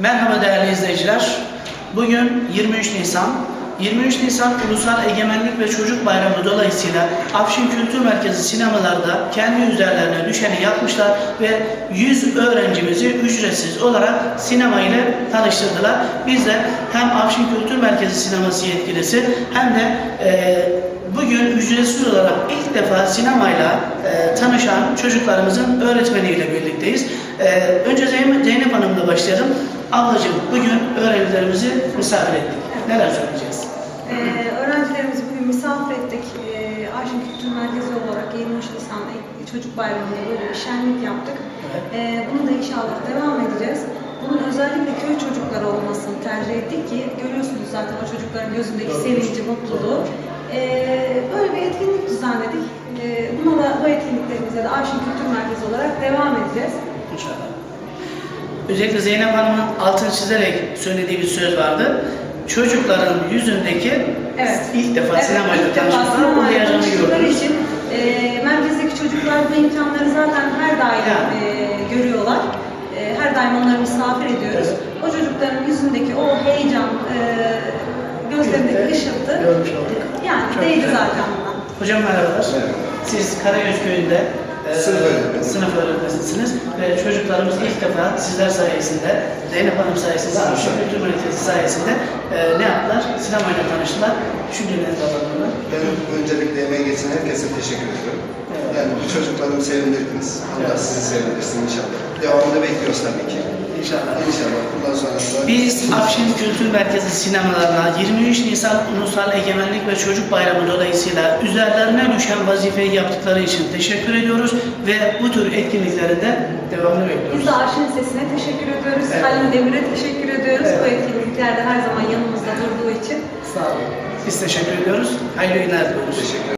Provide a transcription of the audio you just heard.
Merhaba değerli izleyiciler. Bugün 23 Nisan. 23 Nisan Ulusal Egemenlik ve Çocuk Bayramı dolayısıyla Afşin Kültür Merkezi sinemalarda kendi üzerlerine düşeni yapmışlar ve 100 öğrencimizi ücretsiz olarak sinema ile tanıştırdılar. Biz de hem Afşin Kültür Merkezi sineması yetkilisi hem de e, bugün ücretsiz olarak ilk defa sinemayla e, tanışan çocuklarımızın öğretmeniyle birlikteyiz. E, önce Zeynep, Zeynep Hanım'la başlayalım. Ablacığım bugün öğrencilerimizi misafir ettik. Neler söyleyeceğiz? Ee, öğrencilerimizi bugün misafir ettik. Ee, Arşın Kültür Merkezi olarak 23 Nisan'da Çocuk Bayramı'nda böyle bir şenlik yaptık. Ee, bunu da inşallah devam edeceğiz. Bunun özellikle köy çocukları olmasını tercih ettik ki görüyorsunuz zaten o çocukların gözündeki sevinci, mutluluğu. Ee, böyle bir etkinlik düzenledik. Ee, buna da bu etkinliklerimize de Arşın Kültür Merkezi olarak devam edeceğiz. İnşallah. Özellikle Zeynep Hanım'ın altını çizerek söylediği bir söz vardı. Çocukların yüzündeki Evet. ilk defa Evet, sinemayla tanışmalar, bu heyecanı gördünüz. için e, merkezdeki çocuklar bu imkanları zaten her daim Yani. e, görüyorlar. E, her daim onları misafir ediyoruz. O çocukların yüzündeki o heyecan, e, gözlerindeki ışıltı yani Çok değdi güzel. zaten buna. Hocam merhabalar. Merhaba. Siz Karagöz Köyü'nde e, Sınıf öğretmeni. sınıf öğretmenisiniz ve çocuklarımız ilk defa sizler sayesinde, Zeynep Hanım sayesinde. Arşın Kültür Merkezi sayesinde e, ne yaptılar? Sinemayla tanıştılar. Düşüncelerinizi alalım. Ben öncelikle emeği geçen herkese teşekkür ediyorum. Evet. Yani bu çocuklarımı sevindirdiniz. Allah Evet. sizi sevindirsin inşallah. Devamını bekliyoruz tabii ki. İnşallah. İnşallah bundan sonrasında Biz Afşin Kültür Merkezi sinemalarına 23 Nisan Ulusal Egemenlik ve Çocuk Bayramı dolayısıyla üzerlerine düşen vazifeyi yaptıkları için teşekkür ediyoruz ve bu tür etkinliklerin de devamını Biz bekliyoruz. de Arşın Sesi'ne teşekkür ediyoruz. Evet. Halim Demir'e teşekkür ediyoruz. Evet. Bu etkinliklerde her zaman yanımızda durduğu için. Sağ olun. Biz teşekkür ediyoruz. Hayırlı günler diliyoruz. teşekkür ederim.